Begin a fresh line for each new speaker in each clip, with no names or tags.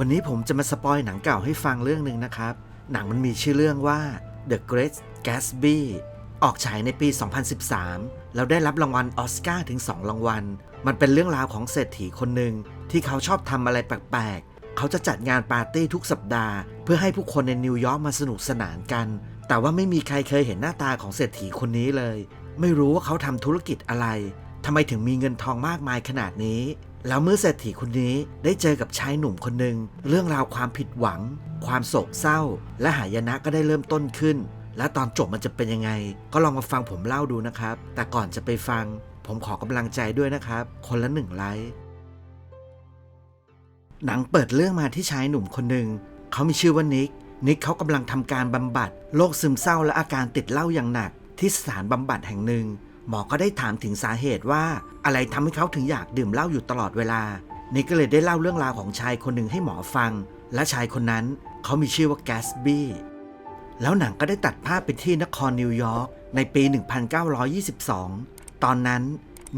วันนี้ผมจะมาสปอยหนังเก่าให้ฟังเรื่องหนึ่งนะครับ หนังมันมีชื่อเรื่องว่า The Great Gatsby ออกฉายในปี 2013 แล้วได้รับรางวัลออสการ์ถึง 2 รางวัล มันเป็นเรื่องราวของเศรษฐีคนหนึ่งที่เขาชอบทำอะไรแปลกๆ เขาจะจัดงานปาร์ตี้ทุกสัปดาห์ เพื่อให้ผู้คนในนิวยอร์กมาสนุกสนานกัน แต่ว่าไม่มีใครเคยเห็นหน้าตาของเศรษฐีคนนี้เลย ไม่รู้ว่าเขาทำธุรกิจอะไรทำไมถึงมีเงินทองมากมายขนาดนี้ แล้วเมื่อเศรษฐีคนนี้ได้เจอกับชายหนุ่มคนหนึ่งเรื่องราวความผิดหวัง ความโศกเศร้า และหายนะก็ได้เริ่มต้นขึ้น และตอนจบมันจะเป็นยังไง ก็ลองมาฟังผมเล่าดูนะครับ แต่ก่อนจะไปฟัง ผมขอกำลังใจด้วยนะครับ คนละหนึ่งไลค์หนังเปิดเรื่องมาที่ชายหนุ่มคนหนึ่งเขามีชื่อว่านิกนิกเขากำลังทำการบำบัดโรคซึมเศร้าและอาการติดเหล้าอย่างหนัก ที่สถานบำบัดแห่งหนึ่ง หมอก็ได้ถามถึงสาเหตุว่า อะไรทำให้เขาถึงอยากดื่มเหล้าอยู่ตลอดเวลานิกก็เลยได้เล่าเรื่องราวของชายคนหนึ่งให้หมอฟัง และชายคนนั้นเขามีชื่อว่าแกสบี้แล้วหนังก็ได้ตัดภาพไปที่นครนิวยอร์กในปี 1922 ตอนนั้น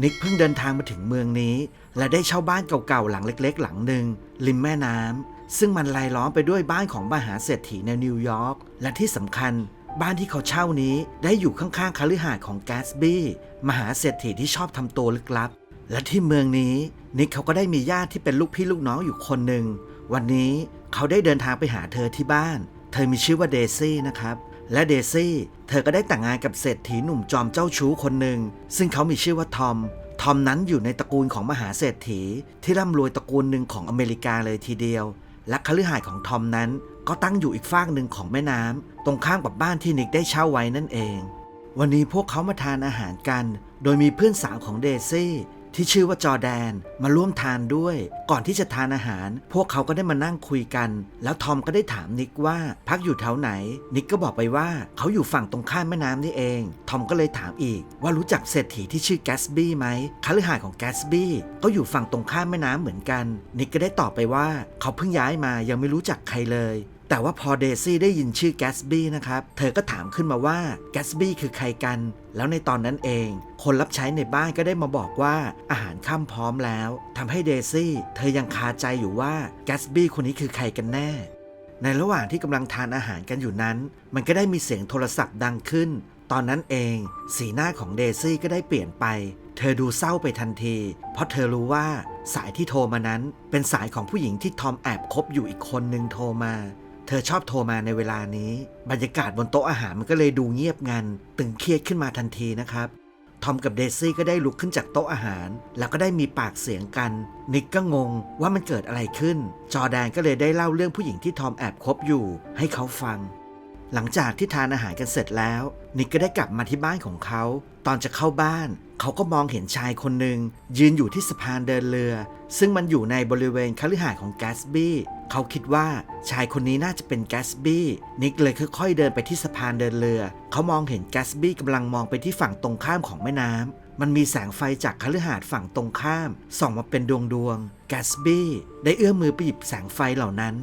นิกเพิ่งเดินทางมาถึงเมืองนี้ และได้เช่าบ้านเก่าๆหลังเล็กๆ หลังหนึ่งริมแม่น้ำซึ่งมันรายล้อมไปด้วยบ้านของมหาเศรษฐีในนิวยอร์กและที่สำคัญ บ้านที่เขาเช่านี้ได้อยู่ข้างๆคฤหาสน์ของแกสบี้มหาเศรษฐีที่ชอบทำตัวลึกลับ และที่เมืองนี้นิกเขาก็ได้มีญาติที่เป็นลูกพี่ลูกน้องอยู่คนหนึ่ง วันนี้เขาได้เดินทางไปหาเธอที่บ้าน เธอมีชื่อว่าเดซี่นะครับ และเดซี่เธอก็ได้แต่งงานกับเศรษฐีหนุ่มจอมเจ้าชู้คนหนึ่งซึ่งเขามีชื่อว่าทอมทอมนั้นอยู่ในตระกูลของมหาเศรษฐีที่ร่ำรวยตระกูลหนึ่งของอเมริกาเลยทีเดียวและคฤหาสน์ของทอมนั้น ก็ตั้งอยู่อีกฟากหนึ่งของแม่น้ำตรงข้ามกับบ้านที่นิกได้เช่าไว้นั่นเอง วันนี้พวกเขามาทานอาหารกัน โดยมีเพื่อนสาวของเดซี่ ที่ชื่อว่าจอแดนมาร่วมทานด้วย ก่อนที่จะทานอาหาร พวกเขาก็ได้มานั่งคุยกัน แล้วทอมก็ได้ถามนิกว่าพักอยู่แถวไหน นิกก็บอกไปว่าเขาอยู่ฝั่งตรงข้ามแม่น้ำนี่เอง ทอมก็เลยถามอีก ว่ารู้จักเศรษฐีที่ชื่อแกสบี้ไหมคฤหาสน์ของแกสบี้ก็อยู่ฝั่งตรงข้ามแม่น้ำเหมือนกัน นิกก็ได้ตอบไปว่า เขาเพิ่งย้ายมายังไม่รู้จักใครเลย แต่ว่าพอเดซี่ได้ยินชื่อแกสบี้นะครับ เธอก็ถามขึ้นมาว่าแกสบี้คือใครกัน แล้วในตอนนั้นเอง คนรับใช้ในบ้านก็ได้มาบอกว่าอาหารค่ำพร้อมแล้วทำให้เดซี่เธอยังคาใจอยู่ว่าแกสบี้คนนี้คือใครกันแน่ ในระหว่างที่กำลังทานอาหารกันอยู่นั้น มันก็ได้มีเสียงโทรศัพท์ดังขึ้น ตอนนั้นเอง สีหน้าของเดซี่ก็ได้เปลี่ยนไป เธอดูเศร้าไปทันที เพราะเธอรู้ว่าสายที่โทรมานั้น เป็นสายของผู้หญิงที่ทอมแอบคบอยู่อีกคนนึงโทรมา เธอชอบโทรมาในเวลานี้ บรรยากาศบนโต๊ะอาหารมันก็เลยดูเงียบงัน ตึงเครียดขึ้นมาทันทีนะครับ ทอมกับเดซี่ก็ได้ลุกขึ้นจากโต๊ะอาหาร แล้วก็ได้มีปากเสียงกัน นิกก็งงว่ามันเกิดอะไรขึ้น จอแดนก็เลยได้เล่าเรื่องผู้หญิงที่ทอมแอบคบอยู่ ให้เขาฟัง หลังจากที่ทานอาหารกันเสร็จแล้ว นิกก็ได้กลับมาที่บ้านของเขา ตอนจะเข้าบ้าน เขาก็มองเห็นชายคนหนึ่งยืนอยู่ที่สะพานเดินเรือ ซึ่งมันอยู่ในบริเวณคฤหาสน์ของแกสบี้เขาคิดว่าชายคนนี้น่าจะเป็นแกสบี้นิกเลยค่อยๆเดินไปที่สะพานเดินเรือ เขามองเห็นแกสบี้กำลังมองไปที่ฝั่งตรงข้ามของแม่น้ำมันมีแสงไฟจากคฤหาสน์ฝั่งตรงข้าม ส่องมาเป็นดวงดวงๆแกสบี้ได้เอื้อมมือไปหยิบแสงไฟเหล่านั้น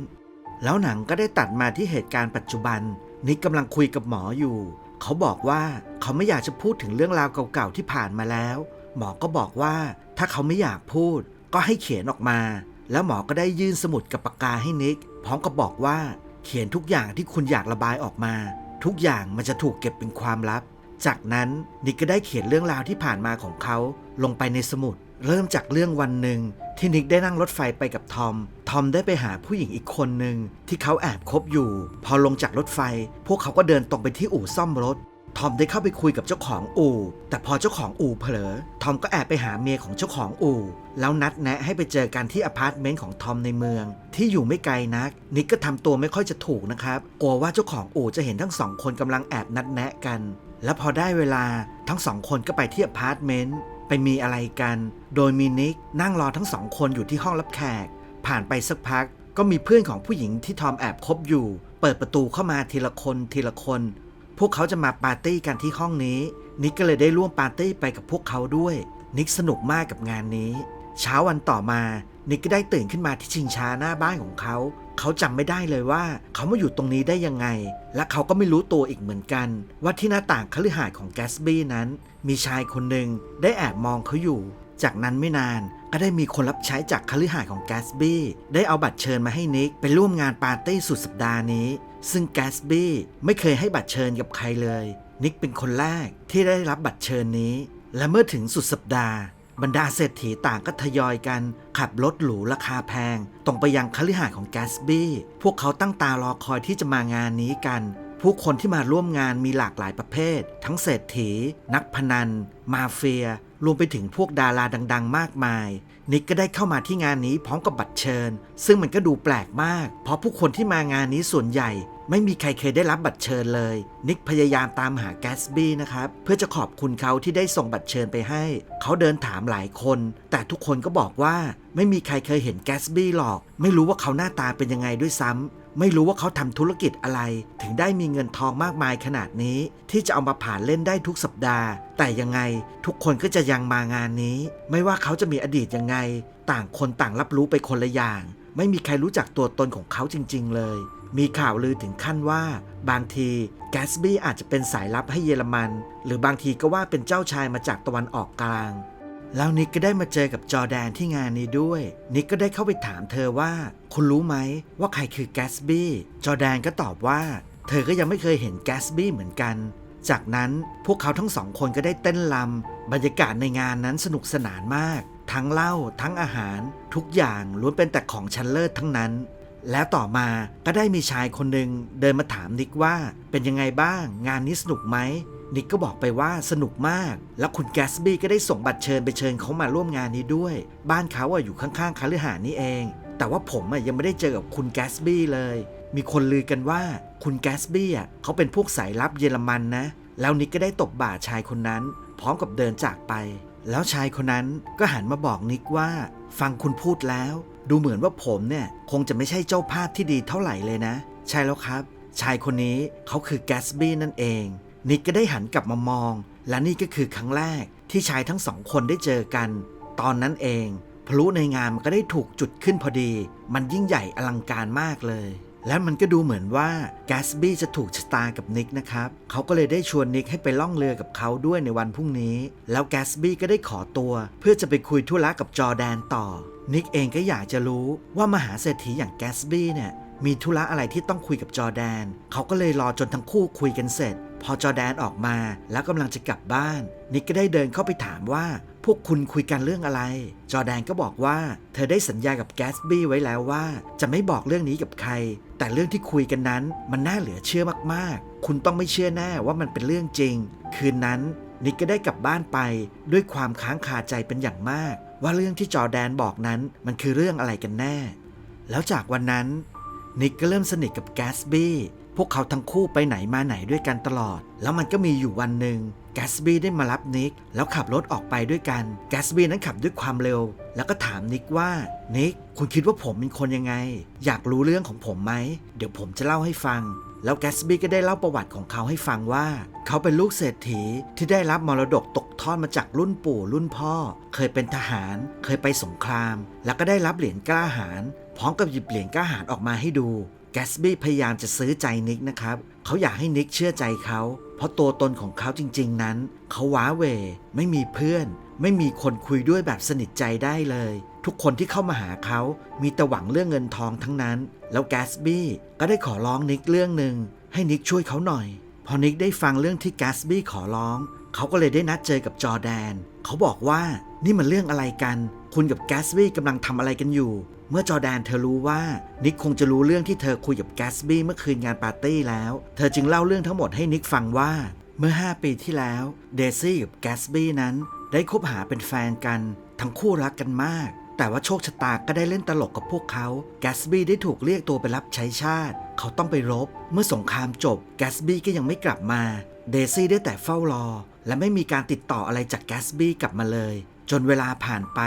แล้วหนังก็ได้ตัดมาที่เหตุการณ์ปัจจุบัน นิกกำลังคุยกับหมออยู่ เขาบอกว่าเขาไม่อยากจะพูดถึงเรื่องราวเก่าๆที่ผ่านมาแล้ว หมอก็บอกว่าถ้าเขาไม่อยากพูด ก็ให้เขียนออกมา แล้วหมอก็ได้ยื่นสมุดกับปากกาให้นิก พร้อมกับบอกว่า เขียนทุกอย่างที่คุณอยากระบายออกมา ทุกอย่างมันจะถูกเก็บเป็นความลับ จากนั้นนิกก็ได้เขียนเรื่องราวที่ผ่านมาของเขาลงไปในสมุด เริ่มจากเรื่องวันหนึ่งที่นิกได้นั่งรถไฟไปกับทอม ทอมได้ไปหาผู้หญิงอีกคนหนึ่งที่เขาแอบคบอยู่ พอลงจากรถไฟ พวกเขาก็เดินตรงไปที่อู่ซ่อมรถ ทอมได้เข้าไปคุยกับเจ้าของอู่ แต่พอเจ้าของอู่เผลอ ทอมก็แอบไปหาเมียของเจ้าของอู่ แล้วนัดแนะให้ไปเจอกันที่อพาร์ตเมนต์ของทอมในเมือง ที่อยู่ไม่ไกลนัก นิกก็ทำตัวไม่ค่อยจะถูกนะครับ กลัวว่าเจ้าของอู่จะเห็นทั้งสองคนกำลังแอบนัดแนะกัน และพอได้เวลาทั้งสองคนก็ไปที่อพาร์ตเมนต์ ไปมีอะไรกัน โดยมีนิกนั่งรอทั้งสองคนอยู่ที่ห้องรับแขก ผ่านไปสักพัก ก็มีเพื่อนของผู้หญิงที่ทอมแอบคบอยู่ เปิดประตูเข้ามาทีละคนทีละคน พวกเขาจะมาปาร์ตี้กันที่ห้องนี้ นิกก็เลยได้ร่วมปาร์ตี้ไปกับพวกเขาด้วย นิกสนุกมากกับงานนี้ เช้าวันต่อมา นิกก็ได้ตื่นขึ้นมาที่ชิงช้าหน้าบ้านของเขา เขาจำไม่ได้เลยว่า เขามาอยู่ตรงนี้ได้ยังไง และเขาก็ไม่รู้ตัวอีกเหมือนกัน ว่าที่หน้าต่างคฤหาสน์ของแกสบี้นั้น มีชายคนหนึ่งได้แอบมองเขาอยู่ จากนั้นไม่นานก็ได้มีคนรับใช้จากคฤหาสน์ของแกสบี้ได้เอาบัตรเชิญมาให้นิกไปร่วมงานปาร์ตี้สุดสัปดาห์นี้ ซึ่งแกสบี้ไม่เคยให้บัตรเชิญกับใครเลย นิกเป็นคนแรกที่ได้รับบัตรเชิญนี้ และเมื่อถึงสุดสัปดาห์ บรรดาเศรษฐีต่างก็ทยอยกัน ขับรถหรูราคาแพง ตรงไปยังคฤหาสน์ของแกสบี้พวกเขาตั้งตารอคอยที่จะมางานนี้กัน ผู้คนที่มาร่วมงานมีหลากหลายประเภท ทั้งเศรษฐี นักพนัน มาเฟีย รวมไปถึงพวกดาราดัง ๆ มากมาย นิกก็ได้เข้ามาที่งานนี้พร้อมกับบัตรเชิญ ซึ่งมันก็ดูแปลกมาก เพราะผู้คนที่มางานนี้ส่วนใหญ่ ไม่มีใครเคยได้รับบัตรเชิญเลย นิกพยายามตามหาแกสบี้นะครับ เพื่อจะขอบคุณเขาที่ได้ส่งบัตรเชิญไปให้ เขาเดินถามหลายคน แต่ทุกคนก็บอกว่า ไม่มีใครเคยเห็นแกสบี้หรอก ไม่รู้ว่าเขาหน้าตาเป็นยังไงด้วยซ้ำไม่รู้ว่าเขาทำธุรกิจอะไร ถึงได้มีเงินทองมากมายขนาดนี้ ที่จะเอามาผ่านเล่นได้ทุกสัปดาห์ แต่ยังไงทุกคนก็จะยังมางานนี้ ไม่ว่าเขาจะมีอดีตยังไง ต่างคนต่างรับรู้ไปคนละอย่าง ไม่มีใครรู้จักตัวตนของเขาจริง ๆ เลย มีข่าวลือถึงขั้นว่า บางทีแกสบี้อาจจะเป็นสายลับให้เยอรมัน หรือบางทีก็ว่าเป็นเจ้าชายมาจากตะวันออกกลาง แล้วนิกก็ได้มาเจอกับจอแดนที่งานนี้ด้วย นิกก็ได้เข้าไปถามเธอว่า คุณรู้ไหมว่าใครคือแกสบี้จอแดนก็ตอบว่า เธอก็ยังไม่เคยเห็นแกสบี้เหมือนกัน จากนั้นพวกเขาทั้งสองคนก็ได้เต้นรำบรรยากาศในงานนั้นสนุกสนานมาก ทั้งเหล้าทั้งอาหาร ทุกอย่างล้วนเป็นแต่ของชั้นเลิศทั้งนั้น แล้วต่อมาก็ได้มีชายคนหนึ่งเดินมาถามนิกว่าเป็นยังไงบ้าง งานนี้สนุกไหมนิกก็บอกไปว่าสนุกมาก แล้วคุณแกสบี้ก็ได้ส่งบัตรเชิญไปเชิญเขามาร่วมงานนี้ด้วย บ้านเขาอยู่ข้างๆคาลือหาน์นี่เอง แต่ว่าผมยังไม่ได้เจอกับคุณแกสบี้เลย มีคนลือกันว่าคุณแกสบี้เขาเป็นพวกสายลับเยอรมันนะ แล้วนิกก็ได้ตบบ่าชายคนนั้น พร้อมกับเดินจากไป แล้วชายคนนั้นก็หันมาบอกนิกว่า ฟังคุณพูดแล้ว ดูเหมือนว่าผมเนี่ยคงจะไม่ใช่เจ้าภาพที่ดีเท่าไหร่เลยนะ ใช่แล้วครับ ชายคนนี้เขาคือแกสบี้นั่นเอง นิกก็ได้หันกลับมามอง และนี่ก็คือครั้งแรกที่ชายทั้งสองคนได้เจอกัน ตอนนั้นเอง พลุในงานมันก็ได้ถูกจุดขึ้นพอดี มันยิ่งใหญ่อลังการมากเลย และมันก็ดูเหมือนว่าแกสบี้จะถูกชะตากับนิกนะครับเขาก็เลยได้ชวนนิกให้ไปล่องเรือกับเขาด้วยในวันพรุ่งนี้ แล้วแกสบี้ก็ได้ขอตัว เพื่อจะไปคุยธุระกับจอแดนต่อ นิกเองก็อยากจะรู้ว่ามหาเศรษฐีอย่างแกสบี้เนี่ยมีธุระอะไรที่ต้องคุยกับจอแดน เขาก็เลยรอจนทั้งคู่คุยกันเสร็จ พอจอแดนออกมาแล้วกำลังจะกลับบ้าน นิกก็ได้เดินเข้าไปถามว่า วกคุณคุยกันเรื่องอะไร จอแดนก็บอกว่า เธอได้สัญญากับแกสบี้ไว้แล้วว่า จะไม่บอกเรื่องนี้กับใคร แต่เรื่องที่คุยกันนั้นมันน่าเหลือเชื่อมากๆ คุณต้องไม่เชื่อแน่ว่ามันเป็นเรื่องจริง คืนนั้นนิกก็ได้กลับบ้านไปด้วยความค้างคาใจเป็นอย่างมาก ว่าเรื่องที่จอแดนบอกนั้นมันคือเรื่องอะไรกันแน่ แล้วจากวันนั้นนิกก็เริ่มสนิทกับแกสบี้พวกเขาทั้งคู่ไปไหนมาไหนด้วยกันตลอด แล้วมันก็มีอยู่วันหนึ่ง แกสบี้ได้มารับนิกแล้วขับรถออกไปด้วยกัน แกสบี้นั้นขับด้วยความเร็ว แล้วก็ถามนิกว่านิกคุณคิดว่าผมเป็นคนยังไง อยากรู้เรื่องของผมไหม เดี๋ยวผมจะเล่าให้ฟัง แล้วแกสบี้ก็ได้เล่าประวัติของเขาให้ฟังว่า เขาเป็นลูกเศรษฐีที่ได้รับมรดกตกทอดมาจากรุ่นปู่รุ่นพ่อ เคยเป็นทหาร เคยไปสงคราม แล้วก็ได้รับเหรียญกล้าหาญพร้อมกับหยิบเหรียญกล้าหาญออกมาให้ดูแกสบี้พยายามจะซื้อใจนิกนะครับ เขาอยากให้นิกเชื่อใจเขา เพราะตัวตนของเขาจริง ๆ นั้น เขาว้าเว ไม่มีเพื่อน ไม่มีคนคุยด้วยแบบสนิทใจได้เลย ทุกคนที่เข้ามาหาเขามีแต่หวังเรื่องเงินทองทั้งนั้น แล้วแกสบี้ก็ได้ขอร้องนิกเรื่องหนึ่งให้นิกช่วยเขาหน่อย พอนิกได้ฟังเรื่องที่แกสบี้ขอร้อง เขาก็เลยได้นัดเจอกับจอแดน เขาบอกว่านี่มันเรื่องอะไรกัน คุณกับแกสบี้กำลังทำอะไรกันอยู่ เมื่อจอแดนเธอรู้ว่านิกคงจะรู้เรื่องที่เธอคุยกับแกสบี้เมื่อคืนงานปาร์ตี้แล้ว เธอจึงเล่าเรื่องทั้งหมดให้นิกฟังว่า เมื่อ 5 ปีที่แล้วเดซี่กับแกสบี้นั้น ได้คบหาเป็นแฟนกัน ทั้งคู่รักกันมาก แต่ว่าโชคชะตาก็ได้เล่นตลกกับพวกเขา แกสบี้ได้ถูกเรียกตัวไปรับใช้ชาติ เขาต้องไปรบ เมื่อสงครามจบแกสบี้ก็ยังไม่กลับมา เดซี่ได้แต่เฝ้ารอ และไม่มีการติดต่ออะไรจากแกสบี้กลับมาเลย จนเวลาผ่านไป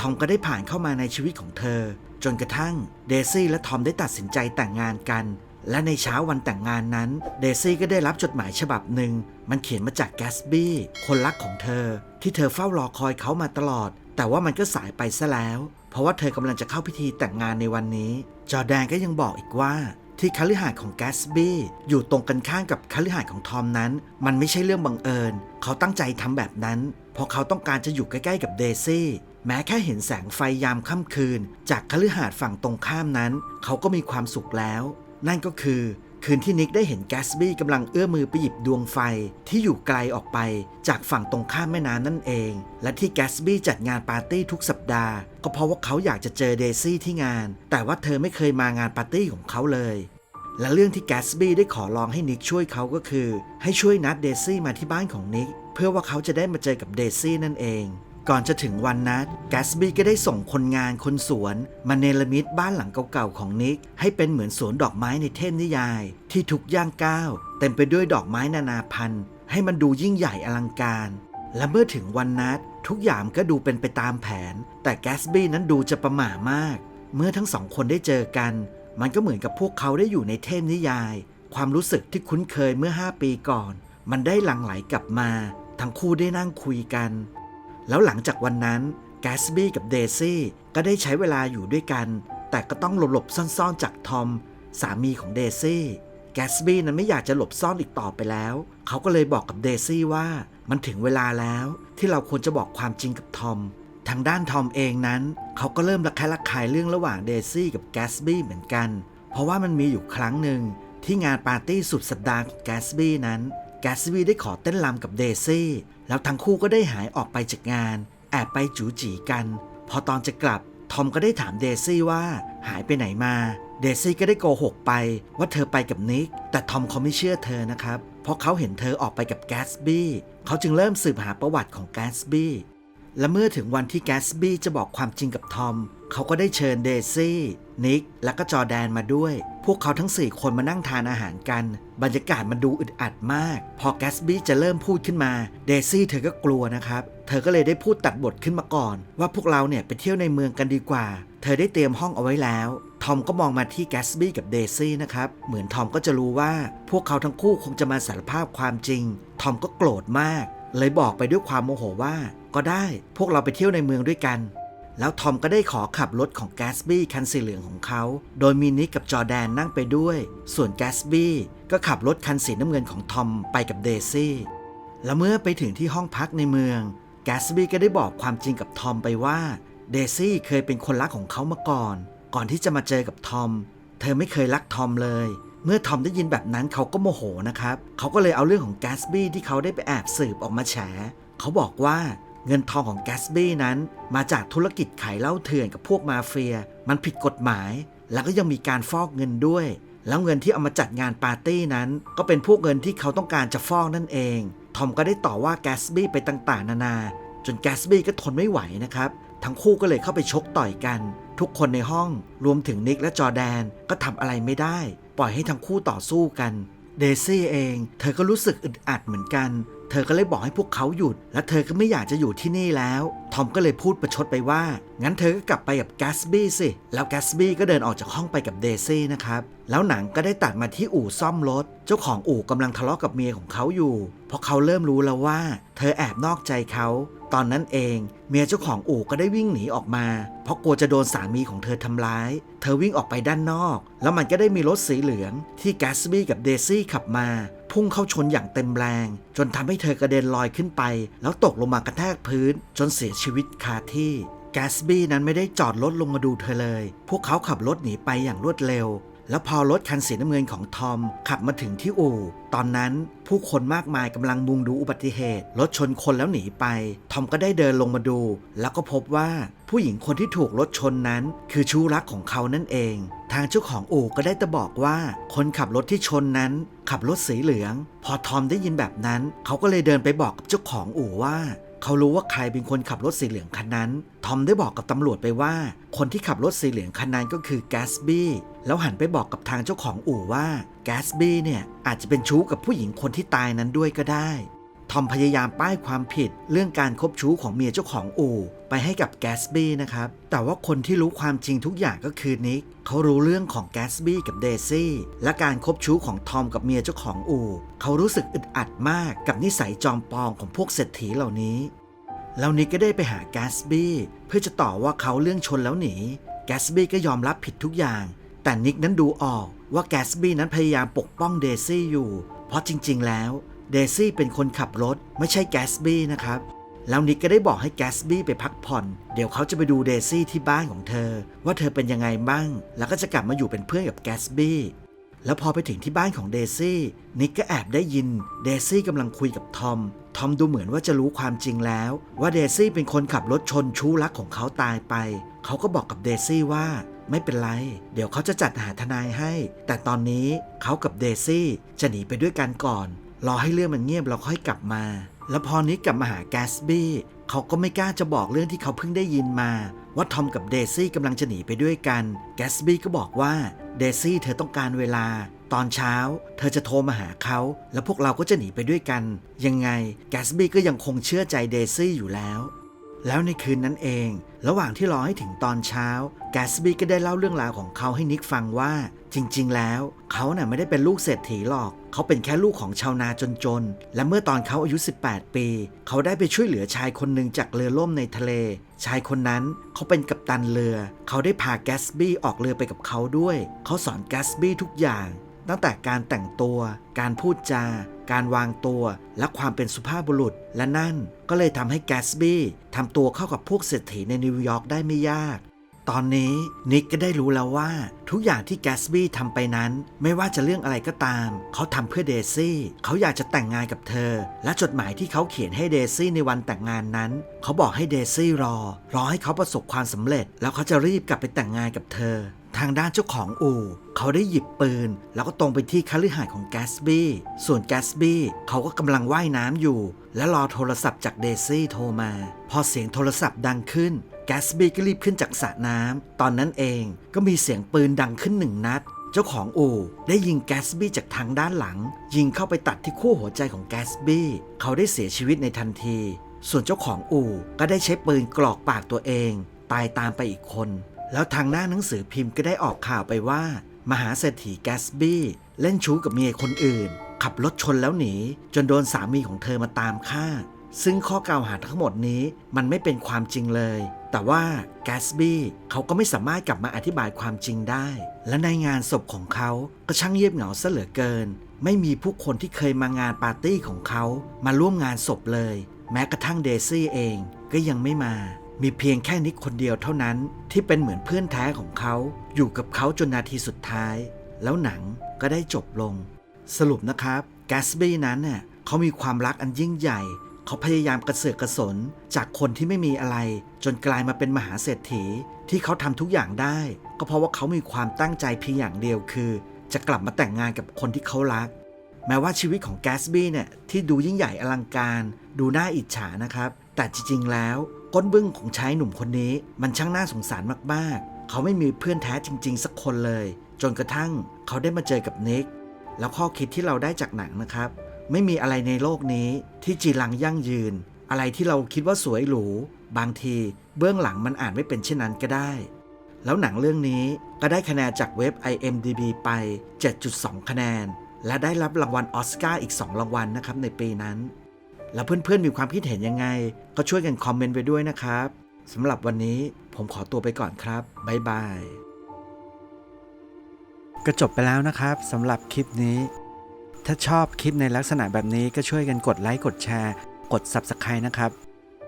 ทอมก็ได้ผ่านเข้ามาในชีวิตของเธอ จนกระทั่งเดซี่และทอมได้ตัดสินใจแต่งงานกัน และในเช้าวันแต่งงานนั้น เดซี่ก็ได้รับจดหมายฉบับหนึ่ง มันเขียนมาจากแกสบี้คนรักของเธอ ที่เธอเฝ้ารอคอยเขามาตลอด แต่ว่ามันก็สายไปซะแล้ว เพราะว่าเธอกำลังจะเข้าพิธีแต่งงานในวันนี้ จอแดนก็ยังบอกอีกว่าที่คฤหาสน์ของแกสบี้อยู่ตรงกันข้ามกับคฤหาสน์ของทอมนั้น มันไม่ใช่เรื่องบังเอิญ เขาตั้งใจทำแบบนั้น เพราะเขาต้องการจะอยู่ใกล้ๆกับเดซี่ แม้แค่เห็นแสงไฟยามค่ำคืน จากคฤหาสน์ฝั่งตรงข้ามนั้น เขาก็มีความสุขแล้ว นั่นก็คือ คืนที่นิกได้เห็นแกสบี้กำลังเอื้อมือไปหยิบดวงไฟที่อยู่ไกลออกไป จากฝั่งตรงข้ามแม่น้ำนั่นเอง และที่แกสบี้จัดงานปาร์ตี้ทุกสัปดาห์ ก็เพราะว่าเขาอยากจะเจอเดซี่ที่งาน แต่ว่าเธอไม่เคยมางานปาร์ตี้ของเขาเลยและเรื่องที่แกสบี้ได้ขอร้องให้นิกช่วยเขาก็คือ ให้ช่วยนัดเดซี่มาที่บ้านของนิก เพื่อว่าเขาจะได้มาเจอกับเดซี่นั่นเอง ก่อนจะถึงวันนัดแกสบี้ก็ได้ส่งคนงานคนสวน มาเนรมิตบ้านหลังเก่าๆของนิก ให้เป็นเหมือนสวนดอกไม้ในเทพนิยาย ที่ทุกย่างก้าวเต็มไปด้วยดอกไม้นานาพันธุ์ ให้มันดูยิ่งใหญ่อลังการ และเมื่อถึงวันนัด ทุกอย่างก็ดูเป็นไปตามแผน แต่แกสบี้นั้นดูจะประหม่ามาก เมื่อทั้งสองคนได้เจอกัน มันก็เหมือนกับพวกเขาได้อยู่ในเทพนิยาย ความรู้สึกที่คุ้นเคยเมื่อ 5 ปีก่อน มันได้หลั่งไหลกลับมา ทั้งคู่ได้นั่งคุยกัน แล้วหลังจากวันนั้นแกสบี้กับเดซี่ก็ได้ใช้เวลาอยู่ด้วยกัน แต่ก็ต้องหลบๆซ่อนๆจากทอม สามีของเดซี่แกสบี้นั้นไม่อยากจะหลบซ่อนอีกต่อไปแล้ว เขาก็เลยบอกกับเดซี่ว่ามันถึงเวลาแล้วที่เราควรจะบอกความจริงกับทอม ทางด้านทอมเองนั้น เขาก็เริ่มระแคะระคายเรื่องระหว่างเดซี่กับแกสบี้เหมือนกัน เพราะว่ามันมีอยู่ครั้งหนึ่งที่งานปาร์ตี้สุดสัปดาห์ของแกสบี้นั้น แกสบีได้ขอเต้นรำกับเดซี่แล้วทั้งคู่ก็ได้หายออกไปจากงาน แอบไปจูจีกัน พอตอนจะกลับ ทอมก็ได้ถามเดซี่ว่าหายไปไหนมา เดซี่ก็ได้โกหกไปว่าเธอไปกับนิก แต่ทอมเขาไม่เชื่อเธอนะครับ เพราะเขาเห็นเธอออกไปกับแกสบี้เขาจึงเริ่มสืบหาประวัติของแกสบี้ และเมื่อถึงวันที่แกสบี้จะบอกความจริงกับทอม เขาก็ได้เชิญเดซี่ นิก และก็จอแดนมาด้วย พวกเขาทั้ง 4 คนมานั่งทานอาหารกัน บรรยากาศมันดูอึดอัดมาก พอแกสบี้จะเริ่มพูดขึ้นมา เดซี่เธอก็กลัวนะครับ เธอก็เลยได้พูดตัดบทขึ้นมาก่อน ว่าพวกเราเนี่ยไปเที่ยวในเมืองกันดีกว่า เธอได้เตรียมห้องเอาไว้แล้ว ทอมก็มองมาที่แกสบี้กับเดซี่นะครับ เหมือนทอมก็จะรู้ว่า พวกเขาทั้งคู่คงจะมาสารภาพความจริง ทอมก็โกรธมาก เลยบอกไปด้วยความโมโหว่า ก็ได้ พวกเราไปเที่ยวในเมืองด้วยกัน แล้วทอมก็ได้ขอขับรถของแกสบี้คันสีเหลืองของเขา โดยมีนิกกับจอแดนนั่งไปด้วย ส่วนแกสบี้ก็ขับรถคันสีน้ำเงินของทอมไปกับเดซี่แล้วเมื่อไปถึงที่ห้องพักในเมืองแกสบี้ก็ได้บอกความจริงกับทอมไปว่าเดซี่เคยเป็นคนรักของเขามาก่อน ก่อนที่จะมาเจอกับทอม เธอไม่เคยรักทอมเลย เมื่อทอมได้ยินแบบนั้นเขาก็โมโหนะครับ เขาก็เลยเอาเรื่องของแกสบี้ที่เขาได้ไปแอบสืบออกมาแฉ เขาบอกว่า เงินทองของแกสบี้นั้น มาจากธุรกิจขายเหล้าเถื่อนกับพวกมาเฟีย มันผิดกฎหมาย แล้วก็ยังมีการฟอกเงินด้วย แล้วเงินที่เอามาจัดงานปาร์ตี้นั้น ก็เป็นพวกเงินที่เขาต้องการจะฟอกนั่นเอง ทอมก็ได้ต่อว่าแกสบี้ไปต่างๆ นานา จนแกสบี้ก็ทนไม่ไหวนะครับ ทั้งคู่ก็เลยเข้าไปชกต่อยกัน ทุกคนในห้องรวมถึงนิกและจอแดนก็ทำอะไรไม่ได้ ปล่อยให้ทั้งคู่ต่อสู้กันเดซี่เอง เธอก็รู้สึกอึดอัดเหมือนกัน ธอก็เลยบอกให้พวกเขาหยุด และเธอก็ไม่อยากจะอยู่ที่นี่แล้ว ทอมก็เลยพูดประชดไปว่า งั้นเธอก็กลับไปกับแกสบี้สิ แล้วแกสบี้ก็เดินออกจากห้องไปกับเดซี่นะครับ แล้วหนังก็ได้ตัดมาที่อู่ซ่อมรถ เจ้าของอู่กำลังทะเลาะกับเมียของเขาอยู่ เพราะเขาเริ่มรู้แล้วว่า เธอแอบนอกใจเขา ตอนนั้นเอง เมียเจ้าของอู่ก็ได้วิ่งหนีออกมา เพราะกลัวจะโดนสามีของเธอทำร้าย เธอวิ่งออกไปด้านนอก แล้วมันก็ได้มีรถสีเหลือง ที่แกสบี้กับเดซี่ขับมา พุ่งเข้าชนอย่างเต็มแรง จนทำให้เธอกระเด็นลอยขึ้นไป แล้วตกลงมากระแทกพื้น จนเสียชีวิตคาที่แกสบี้นั้นไม่ได้จอดรถลงมาดูเธอเลย พวกเขาขับรถหนีไปอย่างรวดเร็ว แล้วพอรถคันสีน้ำเงินของทอมขับมาถึงที่อู่ ตอนนั้นผู้คนมากมายกำลังมุงดูอุบัติเหตุ รถชนคนแล้วหนีไป ทอมก็ได้เดินลงมาดู แล้วก็พบว่าผู้หญิงคนที่ถูกรถชนนั้น คือชู้รักของเขานั่นเอง ทางเจ้าของอู่ก็ได้แต่บอกว่า คนขับรถที่ชนนั้น ขับรถสีเหลือง พอทอมได้ยินแบบนั้น เขาก็เลยเดินไปบอกกับเจ้าของอู่ว่า เขารู้ว่าใครเป็นคนขับรถสีเหลืองคันนั้น ทอมได้บอกกับตำรวจไปว่า คนที่ขับรถสีเหลืองคันนั้นก็คือแกสบี้แล้วหันไปบอกกับทางเจ้าของอู่ว่าแกสบี้เนี่ยอาจจะเป็นชู้กับผู้หญิงคนที่ตายนั้นด้วยก็ได้ ทอมพยายามป้ายความผิดเรื่องการคบชู้ของเมียเจ้าของอู่ ไปให้กับแกสบี้นะครับ แต่ว่าคนที่รู้ความจริงทุกอย่างก็คือนิกเขารู้เรื่องของแกสบี้กับเดซี่และการคบชู้ของทอมกับเมียเจ้าของอู่ เขารู้สึกอึดอัดมากกับนิสัยจอมปองของพวกเศรษฐีเหล่านี้ แล้วนิกก็ได้ไปหาแกสบี้เพื่อจะต่อว่าเขาเรื่องชนแล้วหนี แกสบี้ก็ยอมรับผิดทุกอย่าง แต่นิกนั้นดูออกว่าแกสบี้นั้นพยายามปกป้องเดซี่อยู่ เพราะจริง ๆ แล้ว เดซี่เป็นคนขับรถไม่ใช่แกสบี้นะครับ แล้วนิกก็ได้บอกให้แกสบี้ไปพักผ่อน เดี๋ยวเขาจะไปดูเดซี่ที่บ้านของเธอ ว่าเธอเป็นยังไงบ้าง แล้วก็จะกลับมาอยู่เป็นเพื่อนกับแกสบี้แล้วพอไปถึงที่บ้านของเดซี่นิกก็แอบได้ยินเดซี่กำลังคุยกับทอม ทอมดูเหมือนว่าจะรู้ความจริงแล้ว ว่าเดซี่เป็นคนขับรถชนชู้รักของเขาตายไป เขาก็บอกกับเดซี่ว่าไม่เป็นไร เดี๋ยวเขาจะจัดหาทนายให้ แต่ตอนนี้เขากับเดซี่จะหนีไปด้วยกันก่อน รอให้เรื่องมันเงียบเราค่อยกลับมา แล้วพอนิกกลับมาหาแกสบี้เขาก็ไม่กล้าจะบอกเรื่องที่เขาเพิ่งได้ยินมา ว่าทอมกับเดซี่กำลังจะหนีไปด้วยกันแกสบี้ก็บอกว่าเดซี่เธอต้องการเวลา ตอนเช้า เธอจะโทรมาหาเขา แล้วพวกเราก็จะหนีไปด้วยกัน ยังไงแกสบี้ก็ยังคงเชื่อใจเดซี่อยู่แล้ว แล้วในคืนนั้นเอง ระหว่างที่รอให้ถึงตอนเช้า แกสบี้ก็ได้เล่าเรื่องราวของเขาให้นิกฟังว่า จริง ๆ แล้ว เขาน่ะไม่ได้เป็นลูกเศรษฐีหรอก เขาเป็นแค่ลูกของชาวนาจนๆ และเมื่อตอนเขาอายุ 18 ปี เขาได้ไปช่วยเหลือชายคนหนึ่งจากเรือล่มในทะเล ชายคนนั้นเขาเป็นกัปตันเรือ เขาได้พาแกสบี้ออกเรือไปกับเขาด้วย เขาสอนแกสบี้ทุกอย่าง ตั้งแต่การแต่งตัว การพูดจา การวางตัวและความเป็นสุภาพบุรุษ และนั่นก็เลยทำให้แกสบี้ทำตัวเข้ากับพวกเศรษฐีในนิวยอร์กได้ไม่ยาก ตอนนี้นิกก็ได้รู้แล้วว่า ทุกอย่างที่แกสบี้ทำไปนั้น ไม่ว่าจะเรื่องอะไรก็ตาม เขาทำเพื่อเดซี่เขาอยากจะแต่งงานกับเธอ และจดหมายที่เขาเขียนให้เดซี่ในวันแต่งงานนั้น เขาบอกให้เดซี่รอรอให้เขาประสบความสำเร็จ แล้วเขาจะรีบกลับไปแต่งงานกับเธอ ทางด้านเจ้าของอู่ เขาได้หยิบปืน แล้วก็ตรงไปที่คฤหาสน์ของแกสบี้ส่วนแกสบี้เขาก็กำลังว่ายน้ำอยู่ และรอโทรศัพท์จากเดซี่โทรมา พอเสียงโทรศัพท์ดังขึ้นแกสบี้ก็รีบขึ้นจากสระน้ำตอนนั้นเองก็มีเสียงปืนดังขึ้นหนึ่งนัดเจ้าของอู่ได้ยิงแกสบี้จากทางด้านหลัง ยิงเข้าไปตัดที่ขั้วหัวใจของแกสบี้เขาได้เสียชีวิตในทันที ส่วนเจ้าของอู่ก็ได้ใช้ปืนกรอกปากตัวเอง ตายตามไปอีกคน แล้วทางหน้าหนังสือพิมพ์ก็ได้ออกข่าวไปว่า มหาเศรษฐีแกสบี้เล่นชู้กับเมียคนอื่น ขับรถชนแล้วหนี จนโดนสามีของเธอมาตามฆ่า ซึ่งข้อกล่าวหาทั้งหมดนี้มันไม่เป็นความจริงเลย แต่ว่าแกสบี้เขาก็ไม่สามารถกลับมาอธิบายความจริงได้ และในงานศพของเขาก็ช่างเงียบเหงาซะเหลือเกิน ไม่มีผู้คนที่เคยมางานปาร์ตี้ของเขามาร่วมงานศพเลย แม้กระทั่งเดซี่เองก็ยังไม่มา มีเพียงแค่นิกคนเดียวเท่านั้นที่เป็นเหมือนเพื่อนแท้ของเขา อยู่กับเขาจนนาทีสุดท้าย แล้วหนังก็ได้จบลง สรุปนะครับแกสบี้นั้นเน่ยเขามีความรักอันยิ่งใหญ่ เขาพยายามกระเสือกกระสน จากคนที่ไม่มีอะไร จนกลายมาเป็นมหาเศรษฐี ที่เขาทำทุกอย่างได้ ก็เพราะว่าเขามีความตั้งใจเพียงอย่างเดียวคือ จะกลับมาแต่งงานกับคนที่เขารัก แม้ว่าชีวิตของแกสบี้เนี่ยที่ดูยิ่งใหญ่อลังการ ดูน่าอิจฉานะครับ แต่จริงๆแล้ว ก้นบึ้งของชายหนุ่มคนนี้ มันช่างน่าสงสารมากๆ เขาไม่มีเพื่อนแท้จริง ๆ สักคนเลย จนกระทั่งเขาได้มาเจอกับนิก แล้วข้อคิดที่เราได้จากหนังนะครับ ไม่มีอะไรในโลกนี้ที่จีรังยั่งยืน อะไรที่เราคิดว่าสวยหรู บางทีเบื้องหลังมันอ่านไม่เป็นเช่นนั้นก็ได้ แล้วหนังเรื่องนี้ก็ได้คะแนนจากเว็บ IMDB ไป 7.2 คะแนน และได้รับรางวัลออสการ์อีก 2 รางวัลนะครับในปีนั้น แล้วเพื่อนๆมีความคิดเห็นยังไง ก็ช่วยกันคอมเมนต์ไว้ด้วยนะครับสำหรับวันนี้ผมขอตัวไปก่อนครับบ๊ายบายก็จบไปแล้วนะครับสำหรับคลิปนี้ ถ้าชอบคลิปในลักษณะแบบนี้ก็ช่วยกันกดไลค์กดแชร์ กด Subscribe นะครับ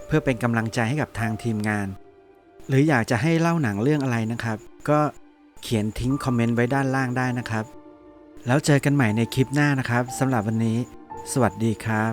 เพื่อเป็นกำลังใจให้กับทางทีมงาน หรืออยากจะให้เล่าหนังเรื่องอะไรนะครับ ก็เขียนทิ้งคอมเมนต์ไว้ด้านล่างได้นะครับ แล้วเจอกันใหม่ในคลิปหน้านะครับสำหรับวันนี้ สวัสดีครับ